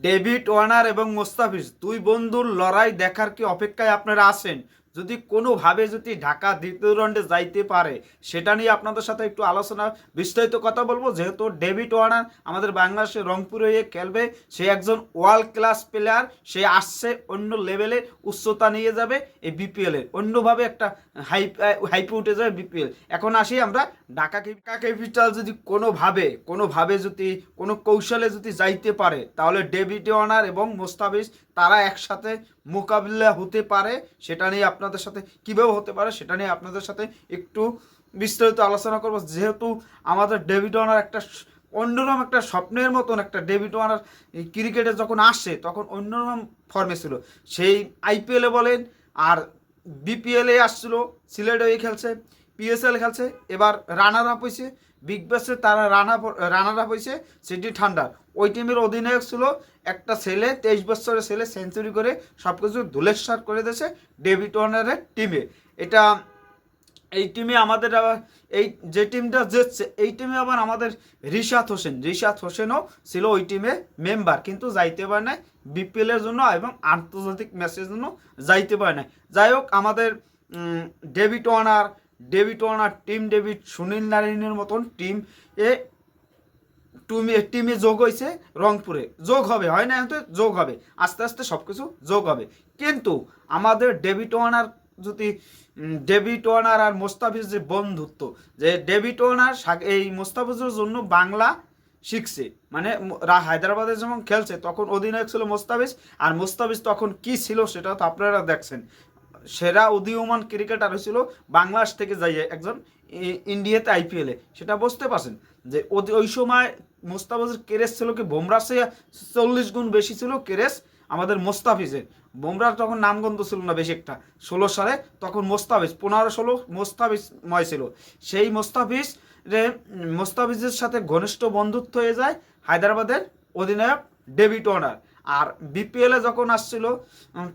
David Warner এবং মোস্তাফিজ দুই বন্ধুর লড়াই দেখার কি অপেক্ষায় আপনারা আছেন? যদি কোনোভাবে যদি ঢাকা দ্বিতীয় রাউন্ডে যাইতে পারে, সেটা নিয়ে আপনাদের সাথে একটু আলোচনা, বিস্তারিত কথা বলব। যেহেতু ডেভিড ওয়ার্নার আমাদের বাংলাদেশের রংপুরে হয়ে খেলবে, সে একজন ওয়ার্ল্ড ক্লাস প্লেয়ার সে আসছে অন্য লেভেলে উচ্চতা নিয়ে যাবে এই বিপিএলের অন্যভাবে একটা হাইপ হাইপে উঠে যাবে বিপিএল এখন আসি আমরা ঢাকা ঢাকা ক্যাপিটাল যদি কোনোভাবে কোনোভাবে যদি, কোনো কৌশলে যদি যাইতে পারে, তাহলে ডেভিড ওয়ার্নার এবং মোস্তাফিজ তারা একসাথে মোকাবিলা হতে পারে, সেটা নিয়ে আপনাদের সাথে কীভাবে হতে পারে সেটা নিয়ে আপনাদের সাথে একটু বিস্তারিত আলোচনা করব। যেহেতু আমাদের ডেভিড ওয়ার্নার একটা অন্যরকম একটা স্বপ্নের মতন একটা ডেভিড ওয়ার্নার ক্রিকেটে যখন আসে, তখন অন্যরকম ফর্মে ছিল। সেই আইপিএলে বলেন আর বিপিএলে আসছিল সিলেটে হয়ে খেলছে। পিএসএল খেলছে, এবার রানার আপ হয়েছে বিগ ব্যাসে তারা রানা রানার আপ হয়েছে সিটি ঠান্ডার ওই টিমের অধিনায়ক ছিল একটা ছেলে, তেইশ বছরের ছেলে সেঞ্চুরি করে সব কিছু ধুলেশ্বর করে দিয়েছে ডেভিড ওয়ার্নারের টিমে এটা এই টিমে আমাদের আবার, এই যে টিমটা জিতছে, এই টিমে আবার আমাদের রিশাদ হোসেন। রিশাদ হোসেনও ছিল ওই টিমে মেম্বার কিন্তু যাইতে পারে না বিপিএলের জন্য এবং আন্তর্জাতিক ম্যাচের জন্য যাইতে পারে না যাই হোক, আমাদের David Warner David Warner, Tim David, Sunil নারায়ণের মতন টিম এ টুমে টিমে যোগ হয়েছে রংপুরে। যোগ হবে, হয় না হয়তো যোগ হবে। আস্তে আস্তে সব কিছু যোগ হবে। কিন্তু আমাদের ডেভিড ওয়ার্নার যদি ডেভিড ওয়ার্নার আর মোস্তাফিজ যে বন্ধুত্ব, যে ডেভিড ওয়ার্নার এই মোস্তাফিজের জন্য বাংলা শিখছে মানে হায়দ্রাবাদে যখন খেলছে, তখন অধিনায়ক ছিল মোস্তাফিজ, আর মোস্তাফিজ তখন কি ছিল সেটা তো আপনারা দেখছেন। সেরা উদীয়মান ক্রিকেটার হয়েছিল বাংলাদেশ থেকে যাই একজন ইন্ডিয়াতে আইপিএলে সেটা বুঝতে পারছেন যে ওই সময় মোস্তাফিজের কেরেস ছিল কি বোমরার সে চল্লিশ গুণ বেশি ছিল কেরেস আমাদের মোস্তাফিজের। বোমরার তখন নামগন্ধ ছিল না বেশি একটা, ষোলো সালে তখন মোস্তাফিজ, পনেরো ষোলো মোস্তাফিজময় ছিল। সেই মোস্তাফিজ রে মোস্তাফিজের সাথে ঘনিষ্ঠ বন্ধুত্ব হয়ে যায় হায়দ্রাবাদের অধিনায়ক ডেভিড ওয়ার্নার। আর বিপিএলে যখন আসছিল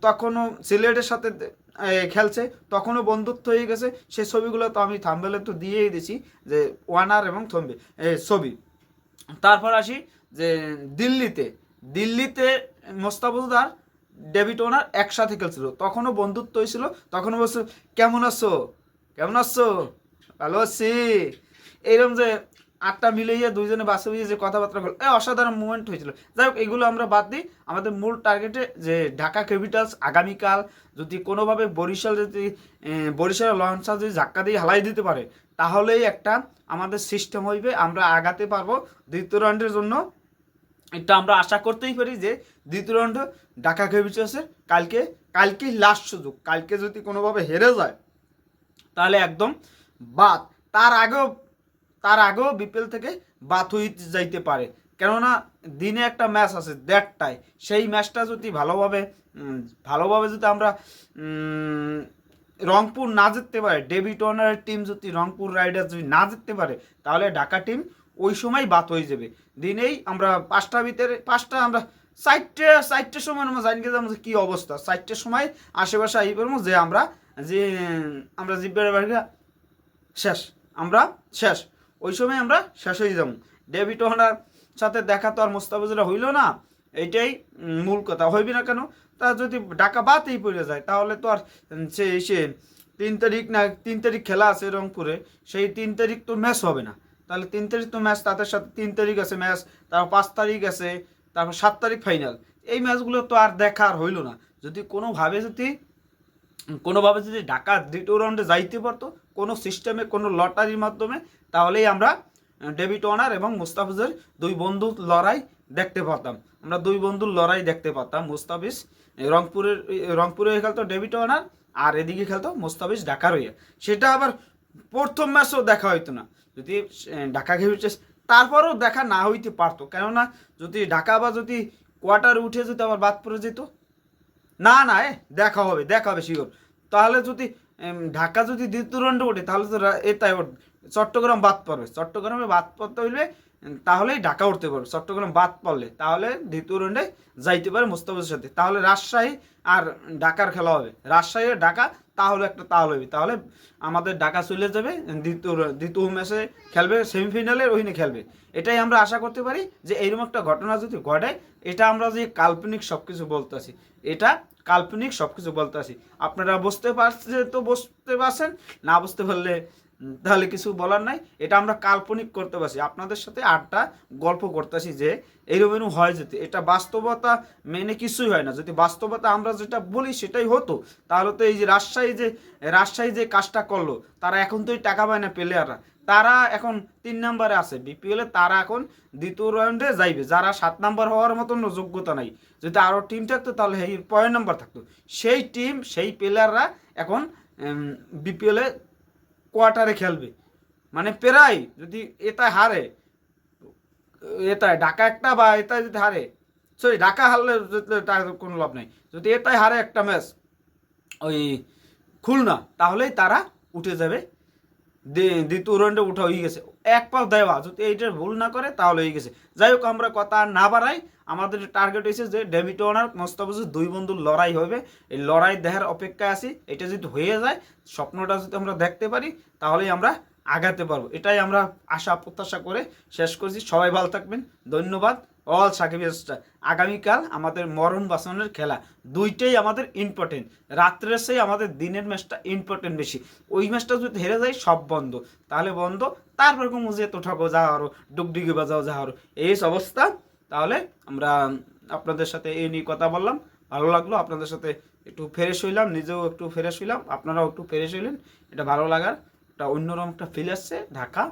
তখনও সিলেটের সাথে খেলছে, তখনও বন্ধুত্ব হয়ে গেছে। সে ছবিগুলো তো আমি থাম্বেলে তো দিয়েই দিছি যে ওয়ানার এবং থম্বে ছবি। তারপর আসি যে দিল্লিতে দিল্লিতে মোস্তাফুজদার ডেভিড ওনার একসাথে খেলছিল। তখনও বন্ধুত্ব হয়েছিল, তখনও বলছিল কেমন আছো? কেমন আছো? ভালো আছি? এইরকম যে আটটা মিলিয়ে দুইজনে বাসে হয়ে যে কথাবার্তা বল এ অসাধারণ মুভমেন্ট হয়েছিল। যাই হোক, এগুলো আমরা বাদ দিই। আমাদের মূল টার্গেটে যে ঢাকা ক্যাপিটালস আগামীকাল যদি কোনোভাবে বরিশাল যদি বরিশাল লঞ্চা যদি ধাক্কা দিয়ে হালাই দিতে পারে, তাহলেই একটা আমাদের সিস্টেম হইবে। আমরা আগাতে পারব দ্বিতীয় রাউন্ডের জন্য। এটা আমরা আশা করতেই পারি যে দ্বিতীয় রাউন্ড ঢাকা ক্যাপিটালসের কালকে, কালকেই লাস্ট সুযোগ। কালকে যদি কোনোভাবে হেরে যায়, তাহলে একদম বাদ। তার আগেও তার আগেও বিপিএল থেকে বাদ হয়ে যাইতে পারে। কেননা দিনে একটা ম্যাচ আছে দেড়টায়। সেই ম্যাচটা যদি ভালোভাবে ভালোভাবে যদি আমরা রংপুর না জিততে পারে ডেভিড ওয়ার্নারের টিম যদি রংপুর রাইডার্স যদি না জিততে পারে, তাহলে ঢাকা টিম ওই সময় বাদ হয়ে যাবে। দিনেই আমরা পাঁচটা ভিতরে, পাঁচটা আমরা চারটে চারটের সময় আমরা জানি গেলাম যে কী অবস্থা। চারটের সময় আশেপাশে আই পারব যে আমরা যে, আমরা জিব্বের শেষ। আমরা শেষ। ওই সময় আমরা শেষ হয়ে যাব। ডেভিড ওয়ার্নার সাথে দেখা তো আর মোস্তাফিজরা হইল না, এইটাই মূল কথা। হইবি না কেন? তা যদি ডাকা বাতেই পড়ে যায়, তাহলে তো আর সে সে তিন তারিখ না, তিন তারিখ খেলা আছে রংপুরে, সেই তিন তারিখ তো ম্যাচ হবে না। তাহলে তিন তারিখ তো ম্যাচ তাদের সাথে তিন তারিখ আছে ম্যাচ তারপর পাঁচ তারিখ আছে, তারপর সাত তারিখ ফাইনাল এই ম্যাচগুলো তো আর দেখা আর হইল না। যদি কোনোভাবে যদি কোনোভাবে যদি ঢাকা দ্বিতীয় রাউন্ডে যাইতে পারতো কোনো সিস্টেমে, কোনো লটারির মাধ্যমে, তাহলেই আমরা ডেভিড ওয়ার্নার এবং মুস্তাফিজের দুই বন্ধুর লড়াই দেখতে পারতাম। আমরা দুই বন্ধুর লড়াই দেখতে পারতাম। মুস্তাফিজ রংপুরের রংপুরে হয়ে খেলতো ডেভিড ওয়ার্নার আর এদিকে খেলতো মুস্তাফিজ ঢাকার হয়ে সেটা আবার প্রথম ম্যাচও দেখা হইতো না। যদি ঢাকা খেলছে, তারপরেও দেখা না হইতে পারতো। কেননা, যদি ঢাকা বা যদি কোয়ার্টার উঠে যেত আবার বাদ পড়ে যেত, না না, এ, দেখা হবে দেখা হবে শিওর। তাহলে যদি ঢাকা যদি দ্বিতীয় রাউন্ডে ওঠে, তাহলে তো এটাই চট্টগ্রাম বাদ পড়বে। চট্টগ্রামে বাদ পড়তে হইলে তাহলেই ঢাকা উঠতে পারবে, চট্টগ্রাম বাদ পড়লে, তাহলে দ্বিতীয় রাউন্ডে যাইতে পারে মুস্তাফিজের সাথে। তাহলে রাজশাহী আর ঢাকার খেলা হবে। রাজশাহী আর ঢাকা, তাহলে একটা তাহলে হবে তাহলে আমাদের ঢাকা চলে যাবে, দ্বিতীয় দ্বিতীয় ম্যাচে খেলবে সেমিফাইনালের ওইখানে খেলবে। এটাই আমরা আশা করতে পারি যে, এইরকম একটা ঘটনা যদি ঘটে এটা আমরা যে কাল্পনিক সব কিছু বলতেছি, এটা কাল্পনিক সব কিছু বলতেছি আপনারা বুঝতে পারছে তো বুঝতে পারছেন? না বুঝতে পারলে তাহলে কিছু বলার নাই। এটা আমরা কাল্পনিক করতে পারছি। আপনাদের সাথে আটটা গল্প করতেছি যে এইরকম এরকম হয় যেতে এটা বাস্তবতা মেনে কিছুই হয় না। যদি বাস্তবতা আমরা যেটা বলি সেটাই হতো, তাহলে তো এই যে রাজশাহী যে রাজশাহী যে কাজটা করল, তারা এখন তো এই টাকা পায় না প্লেয়াররা তারা এখন তিন নম্বরে আছে। বিপিএল তারা এখন দ্বিতীয় রাউন্ডে যাইবে। যারা সাত নাম্বার হওয়ার মতন যোগ্যতা নাই। যদি আরও টিম থাকতো, তাহলে এই পয়েন্ট নাম্বার থাকতো। সেই টিম সেই প্লেয়াররা এখন বিপিএল কোয়ার্টারে খেলবে। মানে প্রায় যদি এটা হারে, এটাই ঢাকা একটা বা এটাই যদি হারে সরি ঢাকা হারলে তার কোনো লাভ নেই। যদি এটাই হারে একটা ম্যাচ ওই খুলনা, তাহলেই তারা উঠে যাবে দ্বিতীয় রাউন্ডে উঠা হয়ে গেছে। এক পাল দেওয়া, যদি এইটার ভুল না করে, তাহলে হয়ে গেছে। যাই হোক, আমরা কথা না বাড়াই। আমাদের টার্গেট হয়েছে যে ডেভিড ওয়ার্নার মোস্তাফিজের দুই বন্ধুর লড়াই হবে। এই লড়াই দেখার অপেক্ষায় আছি। এটা যদি হয়ে যায়, স্বপ্নটা যদি আমরা দেখতে পারি, তাহলেই আমরা আগাতে পারব। এটাই আমরা আশা, প্রত্যাশা করে শেষ করছি। সবাই ভালো থাকবেন। ধন্যবাদ। অল সাকিব আগামীকাল আমাদের মরণ বাসনের খেলা। দুইটাই আমাদের ইম্পর্টেন্ট রাত্রের সেই আমাদের দিনের ম্যাচটা ইম্পর্টেন্ট বেশি। ওই ম্যাচটা যদি হেরে যায়, সব বন্ধ। তাহলে বন্ধ। তারপর কোনো মুজে তো ঠাকো যা আরও, ডুগডুগি বাজাও যা আরও। এই অবস্থা। তাহলে আমরা আপনাদের সাথে এই নিয়ে কথা বললাম। ভালো লাগল। আপনাদের সাথে একটু ফ্রেশ হইলাম। নিজেও একটু ফ্রেশ হইলাম। আপনারাও একটু ফ্রেশ হইলেন। এটা ভালো লাগার। একটা অন্যরকম একটা ফিল আসছে, ঢাকা।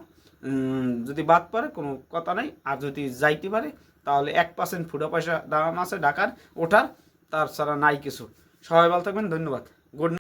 যদি বাদ পারে কোনো কথা নাই। আর যদি যাইতে পারে, তাহলে এক পার্সেন্ট ফুটা পয়সা দাম আছে ঢাকার, ওঠার, তার ছাড়া নাই কিছু। সবাই ভালো থাকবেন, ধন্যবাদ। গুড